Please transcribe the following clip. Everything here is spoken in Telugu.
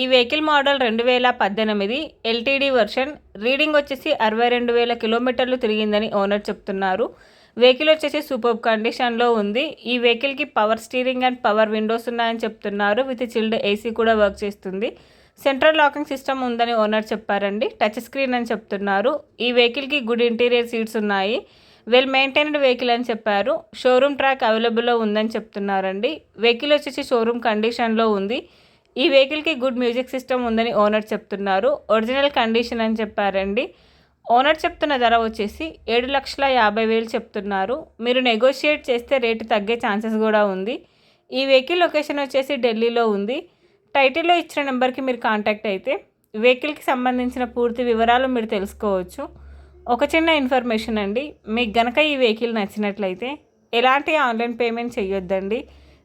ఈ వెహికల్ మోడల్ రెండు వేల పద్దెనిమిది ఎల్టీడీ వర్షన్. రీడింగ్ వచ్చేసి అరవై రెండు వేల కిలోమీటర్లు తిరిగిందని ఓనర్ చెప్తున్నారు. వెహికల్ వచ్చేసి సూపర్ కండిషన్లో ఉంది. ఈ వెహికల్కి power steering and power windows ఉన్నాయని చెప్తున్నారు. విత్ చిల్డ్ ఏసీ కూడా వర్క్ చేస్తుంది. సెంట్రల్ లాకింగ్ సిస్టమ్ ఉందని ఓనర్ చెప్పారండి. టచ్ స్క్రీన్ అని చెప్తున్నారు. ఈ వెహికల్కి గుడ్ ఇంటీరియర్ సీట్స్ ఉన్నాయి. వెల్ మెయింటైన్డ్ వెహికల్ అని చెప్పారు. షోరూమ్ ట్రాక్ అవైలబుల్లో ఉందని చెప్తున్నారండి. వెహికల్ వచ్చేసి షోరూమ్ కండిషన్లో ఉంది. ఈ వెహికల్కి గుడ్ మ్యూజిక్ సిస్టమ్ ఉందని ఓనర్ చెప్తున్నారు. ఒరిజినల్ కండిషన్ అని చెప్పారండి. ఓనర్ చెప్తున్న ధర వచ్చేసి ఏడు లక్షల యాభై వేలు చెప్తున్నారు. మీరు నెగోషియేట్ చేస్తే రేటు తగ్గే ఛాన్సెస్ కూడా ఉంది. ఈ వెహికల్ లొకేషన్ వచ్చేసి ఢిల్లీలో ఉంది. టైటిల్లో ఇచ్చిన నెంబర్కి మీరు కాంటాక్ట్ అయితే వెహికల్కి సంబంధించిన పూర్తి వివరాలు మీరు తెలుసుకోవచ్చు. ఒక చిన్న ఇన్ఫర్మేషన్ అండి. మీకు గనక ఈ వెహికల్ నచ్చినట్లయితే ఎలాంటి ఆన్లైన్ పేమెంట్ చేయొద్దండి.